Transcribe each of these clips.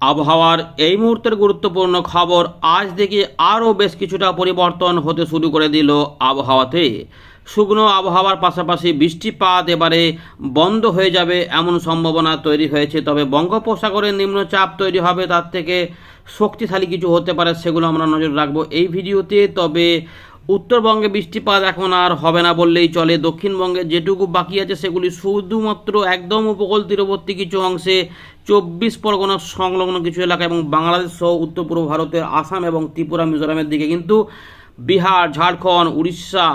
আবহাওয়ার এই মুহূর্তের গুরুত্বপূর্ণ খবর আজ থেকে আরও বেশ কিছুটা পরিবর্তন হতে শুরু করে দিল আবহাওয়াতে। শুকনো আবহাওয়ার পাশাপাশি বৃষ্টিপাত এবারে বন্ধ হয়ে যাবে এমন সম্ভাবনা তৈরি হয়েছে, তবে বঙ্গোপসাগরে নিম্নচাপ তৈরি হবে, তার থেকে শক্তিশালী কিছু হতে পারে সেগুলো আমরা নজর রাখব এই ভিডিওতে। তবে উত্তরবঙ্গে বৃষ্টিপাত এখন আর হবে না বললেই চলে। দক্ষিণবঙ্গে যেটুকু বাকি আছে সেগুলি শুধুমাত্র একদম উপকূল তীরবর্তী কিছু অংশে, চব্বিশ পরগনা সংলগ্ন কিছু এলাকা এবং বাংলাদেশ সহ উত্তর পূর্ব ভারতের আসাম এবং ত্রিপুরা, মিজোরামের দিকে। কিন্তু বিহার, ঝাড়খণ্ড, উড়িষ্যা,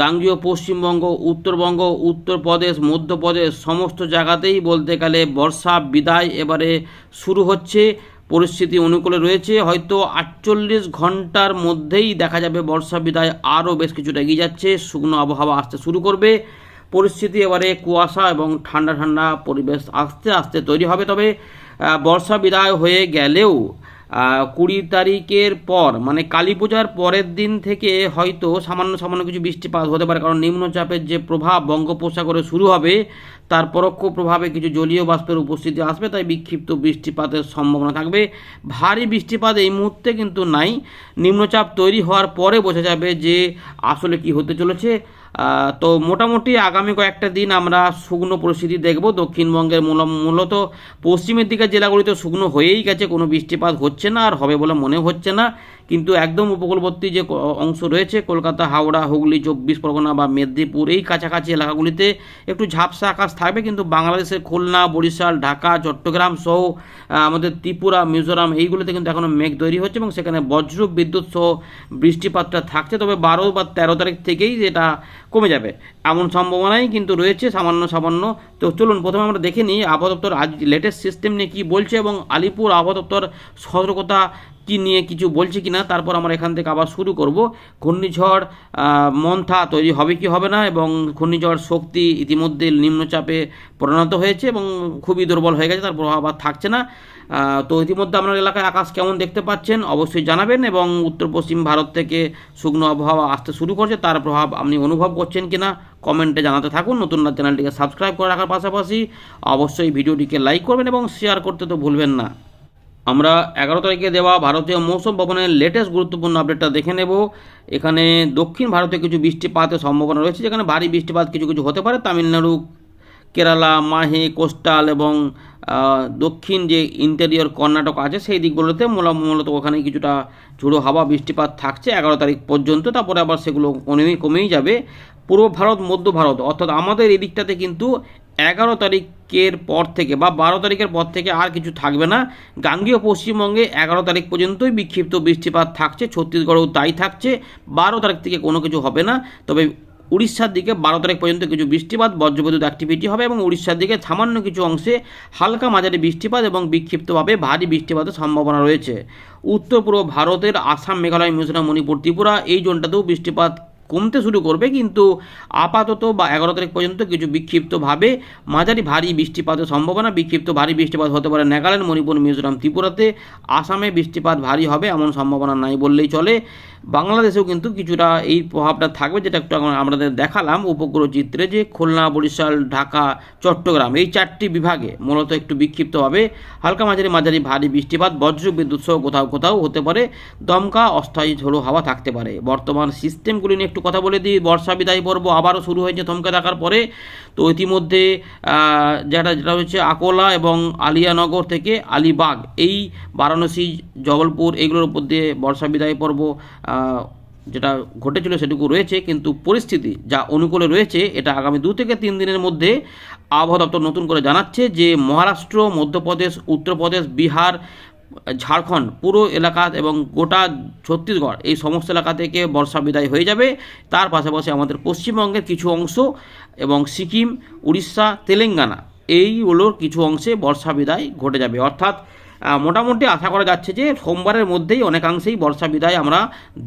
গাঙ্গীয়, পশ্চিমবঙ্গ, উত্তরবঙ্গ, উত্তরপ্রদেশ, মধ্যপ্রদেশ, সমস্ত জায়গাতেই বলতে গেলে বর্ষা বিদায় এবারে শুরু হচ্ছে। পরিস্থিতি অনুকূলে রয়েছে। হয়তো আটচল্লিশ ঘণ্টার মধ্যেই দেখা যাবে বর্ষা বিদায় আরও বেশ কিছুটা এগিয়ে যাচ্ছে। শুকনো আবহাওয়া আসতে শুরু করবে। পরিস্থিতি এবারে কুয়াশা এবং ঠান্ডা ঠান্ডা পরিবেশ আস্তে আস্তে তৈরি হবে। তবে বর্ষা বিদায় হয়ে গেলেও কুড়ি তারিখের পর মানে কালী পূজার পরের দিন থেকে হয়তো সামান্য সামান্য কিছু বৃষ্টিপাত হতে পারে, কারণ নিম্নচাপের যে প্রভাব বঙ্গোপসাগরে শুরু হবে, তার পরোক্ষ প্রভাবে কিছু জলীয় বাষ্পের উপস্থিতি আসবে, তাই বিক্ষিপ্ত বৃষ্টিপাতের সম্ভাবনা থাকবে। ভারী বৃষ্টিপাত এই মুহূর্তে কিন্তু নাই। নিম্নচাপ তৈরি হওয়ার পরে বোঝা যাবে যে আসলে কি হতে চলেছে। তো মোটামুটি আগামী কয়েকটা দিন আমরা শুকনো পরিস্থিতি দেখব। দক্ষিণবঙ্গের মূল- মূলত পশ্চিমের দিকের জেলাগুলিতে শুকনো হয়েই গেছে, কোনো বৃষ্টিপাত হচ্ছে না আর হবে বলে মনে হচ্ছে না। কিন্তু একদম উপকূলবর্তী যে অংশ রয়েছে, কলকাতা, হাওড়া, হুগলি, চব্বিশ পরগনা বা মেদিনীপুর, এই কাছাকাছি এলাকাগুলিতে একটু ঝাপসা আকাশ থাকবে। কিন্তু বাংলাদেশের খুলনা, বরিশাল, ঢাকা, চট্টগ্রাম সহ আমাদের ত্রিপুরা, মিজোরাম, এইগুলোতে কিন্তু এখনও মেঘ তৈরি হচ্ছে এবং সেখানে বজ্র বিদ্যুৎ সহ বৃষ্টিপাতটা থাকছে। তবে বারো বা তেরো তারিখ থেকেই যেটা কমে যাবে, এমন সম্ভাবনাই কিন্তু রয়েছে, সামান্য সামান্য। তো চলুন, প্রথমে আমরা দেখে নিই আবহাওয়া দপ্তর আজ লেটেস্ট সিস্টেম নিয়ে কী বলছে এবং আলিপুর আবহাওয়া দপ্তর সতর্কতা কি নিয়ে কিছু বলছে কি না তারপর আমরা এখান থেকে আবার শুরু করব। ঘূর্ণিঝড় মন্থা তৈরি হবে কি হবে না, এবং ঘূর্ণিঝড় শক্তি ইতিমধ্যে নিম্নচাপে পরিণত হয়েছে এবং খুবই দুর্বল হয়ে গেছে তার প্রভাব আর থাকছে না। তো ইতিমধ্যে আপনার এলাকায় আকাশ কেমন দেখতে পাচ্ছেন অবশ্যই জানাবেন, এবং উত্তর পশ্চিম ভারত থেকে শুকনো আবহাওয়া আসতে শুরু করছে, তার প্রভাব আপনি অনুভব করছেন কিনা, কমেন্টে জানাতে থাকুন। নতুন না চ্যানেলটিকে সাবস্ক্রাইব করে রাখার পাশাপাশি অবশ্যই ভিডিওটিকে লাইক করবেন এবং শেয়ার করতে তো ভুলবেন না। আমরা এগারো তারিখে দেওয়া ভারতীয় মৌসুম ভবনের লেটেস্ট গুরুত্বপূর্ণ আপডেটটা দেখে নেব। এখানে দক্ষিণ ভারতে কিছু বৃষ্টিপাতের সম্ভাবনা রয়েছে, যেখানে ভারী বৃষ্টিপাত কিছু কিছু হতে পারে। তামিলনাড়ু, কেরালা, মাহে, কোস্টাল এবং দক্ষিণ যে ইন্টেরিয়র কর্ণাটক আছে, সেই দিকগুলোতে মূল- মূলত ওখানে কিছুটা ঝুড়ো হাওয়া বৃষ্টিপাত থাকছে এগারো তারিখ পর্যন্ত। তারপরে আবার সেগুলো কমেই কমেই যাবে। পূর্ব ভারত, মধ্য ভারত, অর্থাৎ আমাদের এই দিকটাতে কিন্তু এগারো তারিখের পর থেকে বা বারো তারিখের পর থেকে আর কিছু থাকবে না। গাঙ্গীয় পশ্চিমবঙ্গে এগারো তারিখ পর্যন্তই বিক্ষিপ্ত বৃষ্টিপাত থাকছে, ছত্তিশগড়েও তাই থাকছে। বারো তারিখ থেকে কোনো কিছু হবে না, তবে উড়িষ্যার দিকে বারো তারিখ পর্যন্ত কিছু বৃষ্টিপাত, বজ্রবিদ্যুৎ অ্যাক্টিভিটি হবে এবং উড়িষ্যার দিকে সামান্য কিছু অংশে হালকা মাঝারি বৃষ্টিপাত এবং বিক্ষিপ্তভাবে ভারী বৃষ্টিপাতের সম্ভাবনা রয়েছে। উত্তর পূর্ব ভারতের আসাম, মেঘালয়, মিজোরাম, মণিপুর, ত্রিপুরা এই জোনটাতেও বৃষ্টিপাত কমতে শুরু করবে, কিন্তু আপাতত বা এগারো তারিখ পর্যন্ত কিছু বিক্ষিপ্তভাবে মাঝারি ভারী বৃষ্টিপাতের সম্ভাবনা, বিক্ষিপ্ত ভারী বৃষ্টিপাত হতে পারে নাগাল্যান্ড, মণিপুর, মিজোরাম, ত্রিপুরাতে, আসামে বৃষ্টিপাত ভারী হবে এমন সম্ভাবনা নাই বললেই চলে। বাংলাদেশেও কিন্তু কিছুটা এই প্রভাবটা থাকবে যেটা একটু আমাদের দেখালাম উপগ্রহ চিত্রে যে খুলনা, বরিশাল, ঢাকা, চট্টগ্রাম এই চারটি বিভাগে মূলত একটু বিক্ষিপ্তভাবে হালকা মাঝারি মাঝারি ভারী বৃষ্টিপাত বজ্র বিদ্যুৎ সহ কোথাও কোথাও হতে পারে। দমকা, অস্থায়ী ঝোড়ো হাওয়া থাকতে পারে। বর্তমান সিস্টেমগুলি নিয়ে একটু কথা বলে দিই। বর্ষা বিদায় পর্ব আবারও শুরু হয়েছে থমকে থাকার পরে। তো ইতিমধ্যে যেটা যেটা হচ্ছে আকোলা এবং আলিয়ানগর থেকে আলিবাগ, এই বারাণসী, জবলপুর এইগুলোর উপর দিয়ে বর্ষা বিদায় পর্ব যেটা ঘটেছিল সেটুকু রয়েছে, কিন্তু পরিস্থিতি যা অনুকূলে রয়েছে, এটা আগামী দু থেকে তিন দিনের মধ্যে আবহাওয়া দপ্তর নতুন করে জানাচ্ছে যে মহারাষ্ট্র, মধ্যপ্রদেশ, উত্তরপ্রদেশ, বিহার, ঝাড়খণ্ড, পুরো এলাকা এবং গোটা ছত্তিশগড় এই সমস্ত এলাকা থেকে বর্ষা বিদায় হয়ে যাবে। তার পাশাপাশি আমাদের পশ্চিমবঙ্গের কিছু অংশ এবং সিকিম, উড়িষ্যা, তেলেঙ্গানা এইগুলোর কিছু অংশে বর্ষা বিদায় ঘটে যাবে। অর্থাৎ মোটামুটি আশা করা যাচ্ছে যে সোমবারের মধ্যেই অনেকাংশেই বর্ষা বিদায় আমরা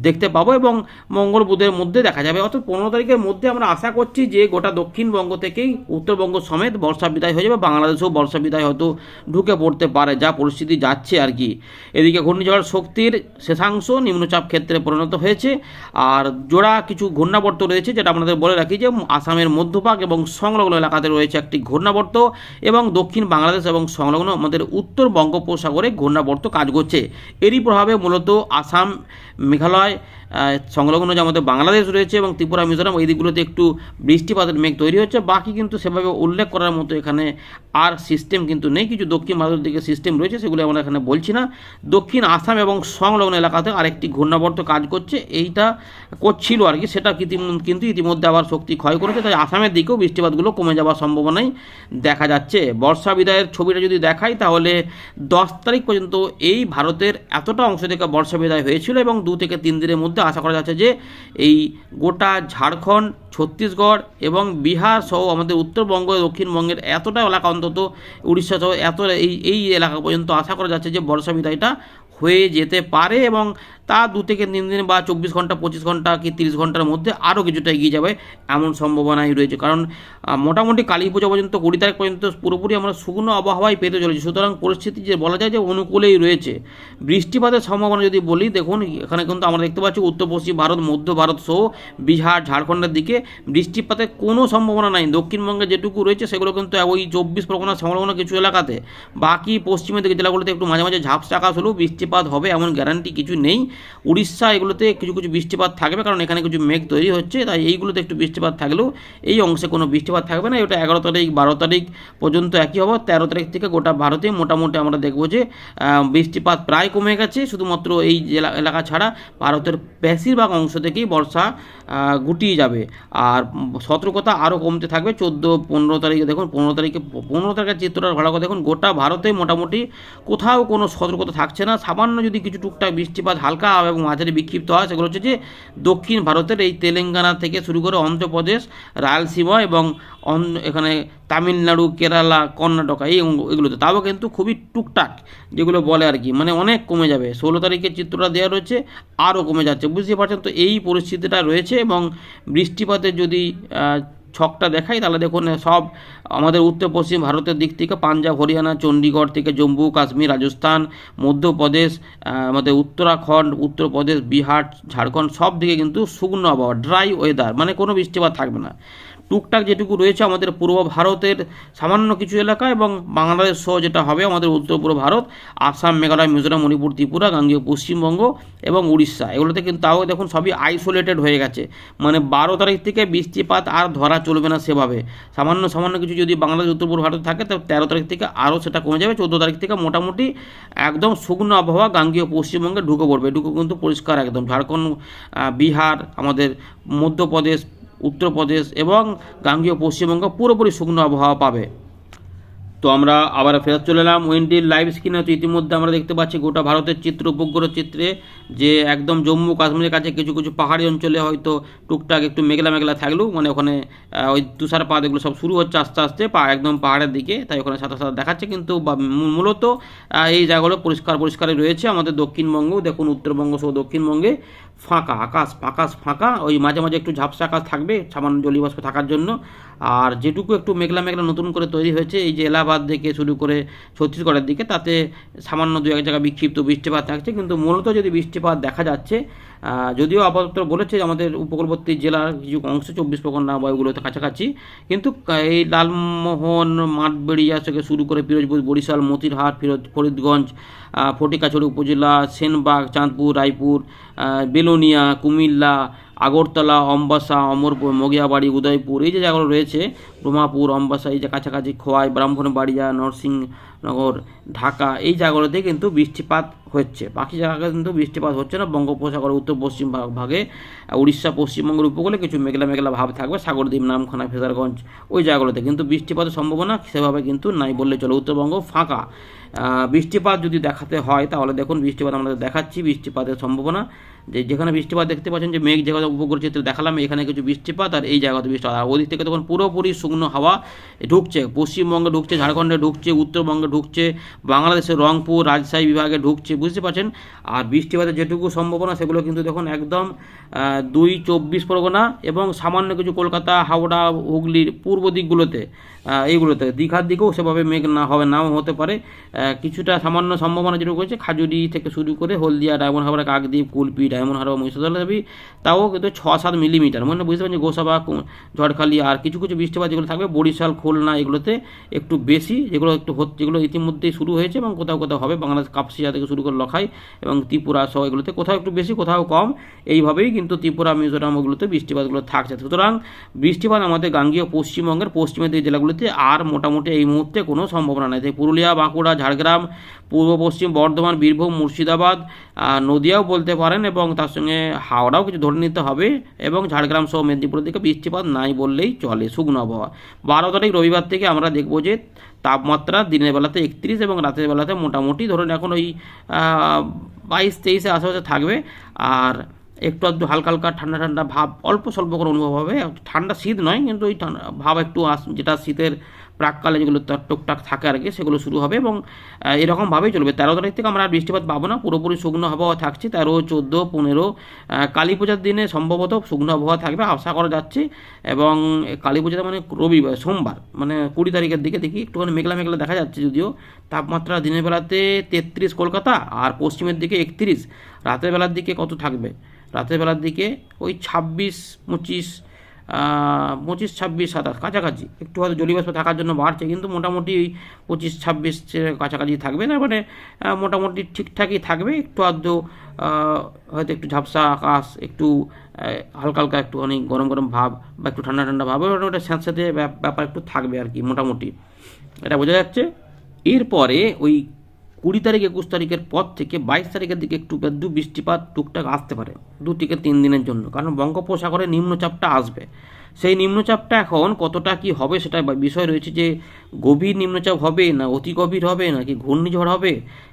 দেখতে পাবো এবং মঙ্গল বুধের মধ্যে দেখা যাবে। অর্থাৎ পনেরো তারিখের মধ্যে আমরা আশা করছি যে গোটা দক্ষিণবঙ্গ থেকেই উত্তরবঙ্গ সমেত বর্ষা বিদায় হয়ে যাবে। বাংলাদেশেও বর্ষা বিদায় হয়তো ঢুকে পড়তে পারে, যা পরিস্থিতি যাচ্ছে আর কি। এদিকে ঘূর্ণিঝড় শক্তির শেষাংশ নিম্নচাপ ক্ষেত্রে পরিণত হয়েছে। আর জোড়া কিছু ঘূর্ণাবর্ত রয়েছে, যেটা আপনাদের বলে রাখি যে আসামের মধ্যভাগ এবং সংলগ্ন এলাকাতে রয়েছে একটি ঘূর্ণাবর্ত এবং দক্ষিণ বাংলাদেশ এবং সংলগ্ন আমাদের উত্তর বঙ্গোপসাগর বঙ্গোপসাগরে ঘূর্ণাবর্ত কাজ করছে। এরই প্রভাবে মূলত আসাম মেঘালয় সংলগ্ন যে আমাদের বাংলাদেশ রয়েছে এবং ত্রিপুরা, মিজোরাম, এই দিকগুলোতে একটু বৃষ্টিপাতের মেঘ তৈরি হচ্ছে। বাকি কিন্তু সেভাবে উল্লেখ করার মতো এখানে আর সিস্টেম কিন্তু নেই। কিছু দক্ষিণ ভারতের দিকে সিস্টেম রয়েছে, সেগুলো আমরা এখানে বলছি না। দক্ষিণ আসাম এবং সংলগ্ন এলাকাতে আরেকটি ঘূর্ণাবর্ত কাজ করছে। এইটা করছিল আর কি, সেটা কিন্তু ইতিমধ্যে আবার শক্তি ক্ষয় করেছে। তাই আসামের দিকেও বৃষ্টিপাতগুলো কমে যাওয়ার সম্ভাবনাই দেখা যাচ্ছে। বর্ষা বিদায়ের ছবিটা যদি দেখাই, তাহলে দশ তারিখ পর্যন্ত এই ভারতের এতটা অংশ থেকে বর্ষা বিদায় হয়েছিল এবং দু থেকে তিন দিনের মধ্যে আশা করা যাচ্ছে যে এই গোটা ঝাড়খণ্ড, ছত্তিশগড় এবং বিহার সহ আমাদের উত্তরবঙ্গ দক্ষিণবঙ্গের এতটা এলাকা অন্তত, উড়িষ্যা সহ এত এই এই এলাকা পর্যন্ত আশা করা যাচ্ছে যে বর্ষা বিদায়টা হয়ে যেতে পারে এবং তা দু থেকে তিন দিন বা চব্বিশ ঘণ্টা, পঁচিশ ঘণ্টা কি তিরিশ ঘণ্টার মধ্যে আরও কিছুটা এগিয়ে যাবে এমন সম্ভাবনাই রয়েছে। কারণ মোটামুটি কালী পুজো পর্যন্ত কুড়ি তারিখ পর্যন্ত পুরোপুরি আমরা শুকনো আবহাওয়াই পেতে চলেছি। সুতরাং পরিস্থিতি যে বলা যায় যে অনুকূলেই রয়েছে। বৃষ্টিপাতের সম্ভাবনা যদি বলি, দেখুন, এখানে কিন্তু আমরা দেখতে পাচ্ছি উত্তর, পশ্চিম ভারত, মধ্য ভারত সহ বিহার, ঝাড়খণ্ডের দিকে বৃষ্টিপাতের কোনো সম্ভাবনা নাই। দক্ষিণবঙ্গে যেটুকু রয়েছে সেগুলো কিন্তু ওই চব্বিশ পরগনা সংলগ্ন কিছু এলাকাতে। বাকি পশ্চিমের দিকে জেলাগুলোতে একটু মাঝে মাঝে ঝাপসা আকাশ হলেও বৃষ্টিপাত হবে এমন গ্যারান্টি কিছু নেই। উড়িষ্যা এগুলোতে কিছু কিছু বৃষ্টিপাত থাকবে, কারণ এখানে কিছু মেঘ তৈরি হচ্ছে, তাই এইগুলোতে একটু বৃষ্টিপাত থাকলেও এই অংশে কোনো বৃষ্টিপাত থাকবে না। এটা এগারো তারিখ, বারো তারিখ পর্যন্ত একই হবে। তেরো তারিখ থেকে গোটা ভারতে মোটামুটি আমরা দেখব যে বৃষ্টিপাত প্রায় কমে গেছে। শুধুমাত্র এই জেলা এলাকা ছাড়া ভারতের বেশিরভাগ অংশ থেকেই বর্ষা গুটিয়ে যাবে। আর সতর্কতা আরও কমতে থাকবে। চোদ্দ, পনেরো তারিখে দেখুন, পনেরো তারিখে, পনেরো তারিখের চিত্রটা ভালো করে দেখুন, গোটা ভারতে মোটামুটি কোথাও কোনো সতর্কতা থাকছে না। সামান্য যদি কিছু টুকটাক বৃষ্টিপাত হালকা এবং মাঝারি বিক্ষিপ্ত হয়। সেগুলো হচ্ছে যে দক্ষিণ ভারতের এই তেলেঙ্গানা থেকে শুরু করে অন্ধ্রপ্রদেশ, রায়লসীমা এবং এখানে তামিলনাড়ু, কেরালা, কর্ণাটকা এই এগুলোতে। তাও কিন্তু খুবই টুকটাক যেগুলো বলে আর কি। মানে অনেক কমে যাবে। ষোলো তারিখের চিত্রটা দেওয়া রয়েছে, আরও কমে যাচ্ছে। বুঝতে পারছেন তো এই পরিস্থিতিটা রয়েছে এবং বৃষ্টিপাতের যদি ছকটা দেখাই, তাহলে দেখুন, সব আমাদের উত্তর, পশ্চিম ভারতের দিক থেকে পাঞ্জাব, হরিয়ানা চণ্ডীগড় থেকে জম্মু, কাশ্মীর, রাজস্থান, মধ্যপ্রদেশ আমাদের উত্তরাখণ্ড, উত্তরপ্রদেশ, বিহার, ঝাড়খণ্ড, সব দিকে কিন্তু শুকনো আবহাওয়া ড্রাই ওয়েদার মানে কোনো বৃষ্টিপাত থাকবে না। টুকটাক যেটুকু রয়েছে আমাদের পূর্ব ভারতের সামান্য কিছু এলাকা এবং বাংলাদেশ সহ যেটা হবে আমাদের উত্তর পূর্ব ভারত, আসাম, মেঘালয়, মিজোরাম, মণিপুর, ত্রিপুরা, গাঙ্গীয় পশ্চিমবঙ্গ এবং উড়িষ্যা। এগুলোতে কিন্তু তাও দেখুন সবই আইসোলেটেড হয়ে গেছে। মানে বারো তারিখ থেকে বৃষ্টিপাত আর ধরা চলবে না সেভাবে। সামান্য সামান্য কিছু যদি বাংলাদেশ, উত্তর পূর্ব ভারত থাকে, তো তেরো তারিখ থেকে আরও সেটা কমে যাবে। চোদ্দ তারিখ থেকে মোটামুটি একদম শুকনো আবহাওয়া গাঙ্গীয় পশ্চিমবঙ্গে ঢুকে পড়বে। ঢুকে কিন্তু পরিষ্কার একদম। ঝাড়খণ্ড বিহার, আমাদের মধ্যপ্রদেশ উত্তরপ্রদেশ এবং গাঙ্গীয় পশ্চিমবঙ্গ পুরোপুরি শুকনো আবহাওয়া পাবে। তো আমরা আবার ফেরত চলে এলাম উইন্ডির লাইভ স্ক্রিনে। তো ইতিমধ্যে আমরা দেখতে পাচ্ছি গোটা ভারতের চিত্র, উপগ্রহ চিত্রে যে একদম জম্মু কাশ্মীরের কাছে কিছু কিছু পাহাড়ি অঞ্চলে হয়তো টুকটাক একটু মেঘলা মেঘলা থাকলেও মানে ওখানে ওই তুষারপাত এগুলো সব শুরু হচ্ছে আস্তে আস্তে পা, একদম পাহাড়ের দিকে। তাই ওখানে সাদা সাদা দেখাচ্ছে কিন্তু মূলত এই জায়গাগুলো পরিষ্কার, পরিষ্কারই রয়েছে। আমাদের দক্ষিণবঙ্গ, দেখুন উত্তরবঙ্গ সহ দক্ষিণবঙ্গে ফাঁকা, আকাশ আকাশ ফাঁকা, ওই মাঝে মাঝে একটু ঝাপসা আকাশ থাকবে, সামান্য জলীয়বাষ্প থাকার জন্য। আর যেটুকু একটু মেঘলা মেঘলা নতুন করে তৈরি হয়েছে, এই যে এলাহাবাদ থেকে শুরু করে ছত্তিশগড়ের দিকে, তাতে সামান্য দু এক জায়গায় বিক্ষিপ্ত বৃষ্টিপাত থাকছে। কিন্তু মূলত যদি বৃষ্টিপাত দেখা যাচ্ছে যদিও আপাতত বলেছে আমাদের উপকূলবর্তী জেলার কিছু অংশ চব্বিশ পরগনা বা ওগুলোতে কাছাকাছি। কিন্তু এই লালমোহন, মাঠবেড়িয়া থেকে শুরু করে পিরোজপুর, বরিশাল, মতিরহাট, ফিরোজ ফরিদগঞ্জ ফটিকাছড়ি উপজেলা, সেনবাগ, চাঁদপুর, রায়পুর বেলোনিয়া, কুমিল্লা আগরতলা, অম্বাসা, অমরপুর, মগিয়াবাড়ি, উদয়পুর, এই যে জায়গাগুলো রয়েছে, ব্রহ্মাপুর, অম্বাসা, এই যে কাছাকাছি খোয়াই, ব্রাহ্মণবাড়িয়া নরসিংনগর ঢাকা, এই জায়গাগুলোতে কিন্তু বৃষ্টিপাত হচ্ছে। বাকি জায়গায় কিন্তু বৃষ্টিপাত হচ্ছে না। বঙ্গোপসাগরের উত্তর পশ্চিম ভাগে উড়িষ্যা, পশ্চিমবঙ্গের উপকূলে কিছু মেঘলা মেঘলা ভাব থাকবে। সাগরদ্বীপ, নামখানা, ফেজারগঞ্জ, ওই জায়গাগুলোতে কিন্তু বৃষ্টিপাতের সম্ভাবনা সেভাবে কিন্তু নাই বললে চলে। উত্তরবঙ্গ ফাঁকা। বৃষ্টিপাত যদি দেখাতে হয়, তাহলে দেখুন, বৃষ্টিপাত আমরা দেখাচ্ছি। বৃষ্টিপাতের সম্ভাবনা যে যেখানে বৃষ্টিপাত দেখতে পাচ্ছেন যে মেঘ জায়গা উপগ্রহ চিত্রে দেখালাম, এখানে কিছু বৃষ্টিপাত আর এই জায়গাতে বৃষ্টিপাত আর ওদিক থেকে তখন পুরোপুরি শুকনো হাওয়া ঢুকছে, পশ্চিমবঙ্গে ঢুকছে, ঝাড়খণ্ডে ঢুকছে, উত্তরবঙ্গে ঢুকছে, বাংলাদেশের রংপুর, রাজশাহী বিভাগে ঢুকছে, বুঝতে পারছেন? আর বৃষ্টিপাতের যেটুকু সম্ভাবনা, সেগুলো কিন্তু দেখুন একদম দুই চব্বিশ পরগনা এবং সামান্য কিছু কলকাতা, হাওড়া, হুগলির পূর্ব দিকগুলোতে এইগুলোতে। দীঘার দিকেও সেভাবে মেঘ না হবে, নাও হতে পারে। কিছুটা সামান্য সম্ভাবনা যেটুকু রয়েছে, খাজুরি থেকে শুরু করে Haldia, Diamond Harbour Kakdwip, Kulpi Diamond Harbour মহিষাদলবি তাও কিন্তু ছ সাত মিলিমিটার মানে বুঝতে পারছেন গোসাবা ঝড়খালি আর কিছু কিছু বৃষ্টিপাত যেগুলো থাকবে, বরিশাল, খুলনা এগুলোতে একটু বেশি, যেগুলো একটু যেগুলো ইতিমধ্যেই শুরু হয়েছে এবং কোথাও কোথাও হবে। বাংলাদেশ কাপসিয়া থেকে শুরু করে লখাই এবং ত্রিপুরা সহ এগুলোতে কোথাও একটু বেশি, কোথাও কম, এইভাবেই কিন্তু ত্রিপুরা, মিজোরাম ওগুলোতে বৃষ্টিপাতগুলো থাকছে। সুতরাং বৃষ্টিপাত আমাদের গাঙ্গীয় পশ্চিমবঙ্গের পশ্চিমের দিকে জেলাগুলিতে আর মোটামুটি এই মুহূর্তে কোনো সম্ভাবনা নেই। তাই পুরুলিয়া, বাঁকুড়া, ঝাড়গ্রাম, পূর্ব পশ্চিম বর্ধমান, বীরভূম, মুর্শিদাবাদ নদিয়াও বলতে পারেন এবং তার সঙ্গে হাওড়াও কিছু ধরে নিতে হবে এবং ঝাড়গ্রাম সহ মেদিনীপুরের দিকে বৃষ্টিপাত নাই বললেই চলে, শুকনো আবহাওয়া। বারো তারিখ রবিবার থেকে আমরা দেখব যে তাপমাত্রা দিনের বেলাতে একত্রিশ এবং রাতের বেলাতে মোটামুটি ধরুন এখন ওই বাইশ তেইশে আশেপাশে থাকবে। আর একটু আধটু হালকা হালকা ঠান্ডা ঠান্ডা ভাব, অল্প স্বল্প করে অনুভব হবে। ঠান্ডা শীত নয়, কিন্তু ওই ঠান্ডা ভাব একটু আস, যেটা শীতের প্রাককালে যেগুলো টুকটাক থাকে আর কি, সেগুলো শুরু হবে এবং এরকমভাবেই চলবে। তেরো তারিখ থেকে আমরা আর বৃষ্টিপাত পাবো না, পুরোপুরি শুকনো আবহাওয়া থাকছে। তেরো, চোদ্দ, পনেরো কালী পূজার দিনে সম্ভবত শুকনো আবহাওয়া থাকবে, আশা করা যাচ্ছে। এবং কালী পূজাটা মানে রবিবার, সোমবার মানে কুড়ি তারিখের দিকে দেখি, একটুখানি মেঘলা মেঘলা দেখা যাচ্ছে যদিও। তাপমাত্রা দিনের বেলাতে তেত্রিশ কলকাতা, আর পশ্চিমের দিকে একত্রিশ। রাতের বেলার দিকে কত থাকবে? রাতের বেলার দিকে ওই ছাব্বিশ, পঁচিশ পঁচিশ ছাব্বিশ সাতাশ কাছাকাছি। একটু হয়তো জলীয়বাষ্প থাকার জন্য বাড়ছে কিন্তু মোটামুটি ওই পঁচিশ ছাব্বিশ কাছাকাছি থাকবে না। মানে মোটামুটি ঠিকঠাকই থাকবে। একটু আহ, হয়তো একটু ঝাপসা আকাশ একটু হালকা হালকা একটু অনেক গরম গরম ভাব বা একটু ঠান্ডা ঠান্ডা ভাব ওটা স্যাঁতস্যাঁতে ব্যাপ- ব্যাপার একটু থাকবে আর কি মোটামুটি। এটা বোঝা যাচ্ছে। এরপরে ওই কুড়ি তারিখ একুশ তারিখের পর থেকে বাইশ তারিখের দিকে একটু একটু বৃষ্টিপাত টুকটাক আসতে পারে, দু থেকে তিন দিনের জন্য। কারণ বঙ্গোপসাগরে নিম্নচাপটা আসবে। সেই নিম্নচাপটা এখন কতটা কি হবে সেটা বিষয় রয়েছে যে গভীর নিম্নচাপ হবে না অতি গভীর হবে নাকি ঘূর্ণিঝড় হবে,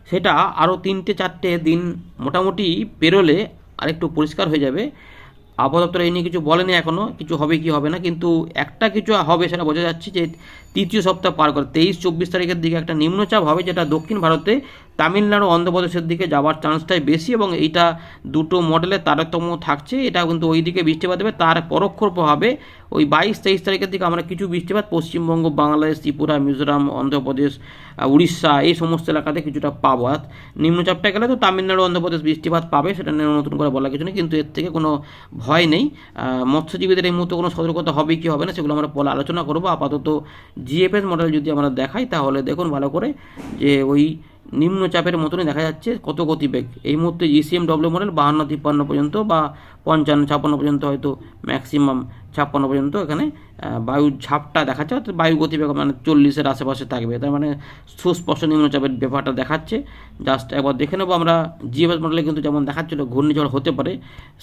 সেটা আরও তিনটে চারটে দিন মোটামুটি পেরোলে আরেকটু পরিষ্কার হয়ে যাবে। আবহাওয়া এই নিয়ে কিছু বলেনি এখনও কিছু হবে কি হবে না, কিন্তু একটা কিছু হবে সেটা বোঝা যাচ্ছে যে তৃতীয় সপ্তাহ পার করে, তেইশ, চব্বিশ তারিখের দিকে একটা নিম্নচাপ হবে যেটা দক্ষিণ ভারতে তামিলনাড়ু অন্ধ্রপ্রদেশের দিকে যাওয়ার চান্সটাই বেশি এবং এইটা দুটো মডেলের তারতম্য থাকছে। এটা কিন্তু ওই দিকে বৃষ্টিপাত দেবে তার পরোক্ষ প্রভাবে ওই বাইশ তেইশ তারিখের দিকে আমরা কিছু বৃষ্টিপাত, পশ্চিমবঙ্গ, বাংলাদেশ, ত্রিপুরা, মিজোরাম, অন্ধ্রপ্রদেশ উড়িষ্যা এই সমস্ত এলাকাতে কিছুটা পাবো। আর নিম্নচাপটা গেলে তো তামিলনাড়ু, অন্ধ্রপ্রদেশ বৃষ্টিপাত পাবে, সেটা নিয়ে নতুন করে বলা কিছু নেই, কিন্তু এর থেকে কোনো ভয় নেই। মৎস্যজীবীদের এই মুহূর্তে কোনো সতর্কতা হবে কি হবে না, সেগুলো আমরা পরে আলোচনা করব। আপাতত জিএফএস মডেল যদি আমরা দেখাই, তাহলে দেখুন ভালো করে যে ওই নিম্নচাপের মতনই দেখা যাচ্ছে কত গতিবেগ? এই মুহূর্তে জিসিএম ডব্লিউ মডেল বাহান্ন, তিপ্পান্ন পর্যন্ত বা পঞ্চান্ন, ছাপ্পান্ন পর্যন্ত হয়তো ম্যাক্সিমাম ছাপ্পান্ন পর্যন্ত এখানে বায়ুর ঝাপটা দেখাচ্ছে, অর্থাৎ বায়ু গতিবেগ মানে চল্লিশের আশেপাশে থাকবে। তার মানে সুস্পষ্ট নিম্নচাপের ব্যাপারটা দেখাচ্ছে। জাস্ট একবার দেখে নেব আমরা জিএফএস মডেলে কিন্তু যেমন দেখাচ্ছিল, ঘূর্ণিঝড় হতে পারে,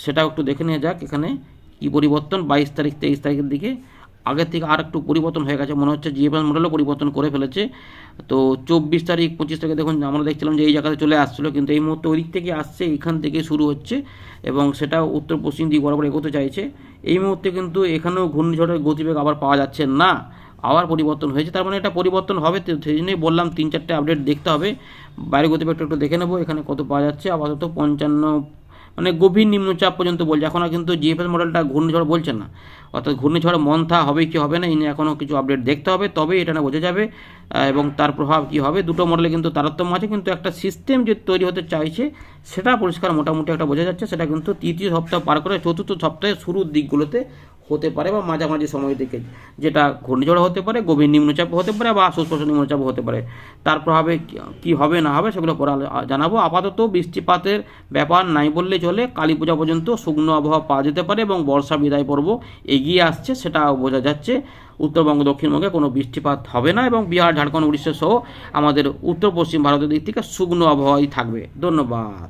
সেটাও একটু দেখে নেওয়া যাক এখানে কী পরিবর্তন। বাইশ তারিখ, তেইশ তারিখের দিকে আগের থেকে আর একটু পরিবর্তন হয়ে গেছে। মনে হচ্ছে জিএফএস মডেলও পরিবর্তন করে ফেলেছে। তো চব্বিশ তারিখ, পঁচিশ তারিখে দেখুন, আমরা দেখছিলাম যে এই জায়গাতে চলে আসছিল, কিন্তু এই মুহূর্তে ওই দিক থেকে আসছে, এখান থেকে শুরু হচ্ছে এবং সেটা উত্তর পশ্চিম দিক বরাবর এগোতে চাইছে। এই মুহূর্তে কিন্তু এখানেও ঘূর্ণিঝড়ের গতিবেগ আবার পাওয়া যাচ্ছে না। আবার পরিবর্তন হয়েছে, তার মানে এটা পরিবর্তন হবে, তো সেই জন্যই বললাম তিন চারটে আপডেট দেখতে হবে। বাইরের গতিবেগটা একটু দেখে নেব, এখানে কত পাওয়া যাচ্ছে, আপাতত পঞ্চান্ন মানে গভীর নিম্নচাপ পর্যন্ত বলছে। এখনও কিন্তু জিএফএস মডেলটা ঘূর্ণিঝড় বলছে না। অর্থাৎ ঘূর্ণিঝড় মন্থা হবে কি হবে না এই নিয়ে এখনও কিছু আপডেট দেখতে হবে তবে এটা না বোঝা যাবে এবং তার প্রভাব কি হবে। দুটো মডেলে কিন্তু তারতম্য আছে, কিন্তু একটা সিস্টেম যে তৈরি হতে চাইছে, সেটা পরিষ্কার মোটামুটি একটা বোঝা যাচ্ছে। সেটা কিন্তু তৃতীয় সপ্তাহ পার করে চতুর্থ সপ্তাহে শুরুর দিকগুলোতে হতে পারে বা মাঝামাঝি সময় থেকে যেটা ঘূর্ণিঝড় হতে পারে, গভীর নিম্নচাপ হতে পারে বা সুস্পষ্ট নিম্নচাপ হতে পারে। তার প্রভাবে কি- হবে না হবে সেগুলো পরে জানাব। আপাতত বৃষ্টিপাতের ব্যাপার নাই বললে চলে। কালী পূজা পর্যন্ত শুকনো আবহাওয়া পাওয়া যেতে পারে এবং বর্ষা বিদায় পর্ব এগিয়ে আসছে সেটা বোঝা যাচ্ছে। উত্তরবঙ্গ, দক্ষিণবঙ্গে কোনো বৃষ্টিপাত হবে না এবং বিহার, ঝাড়খণ্ড, উড়িষ্যা সহ আমাদের উত্তর পশ্চিম ভারতের দিক থেকে শুকনো আবহাওয়াই থাকবে। ধন্যবাদ।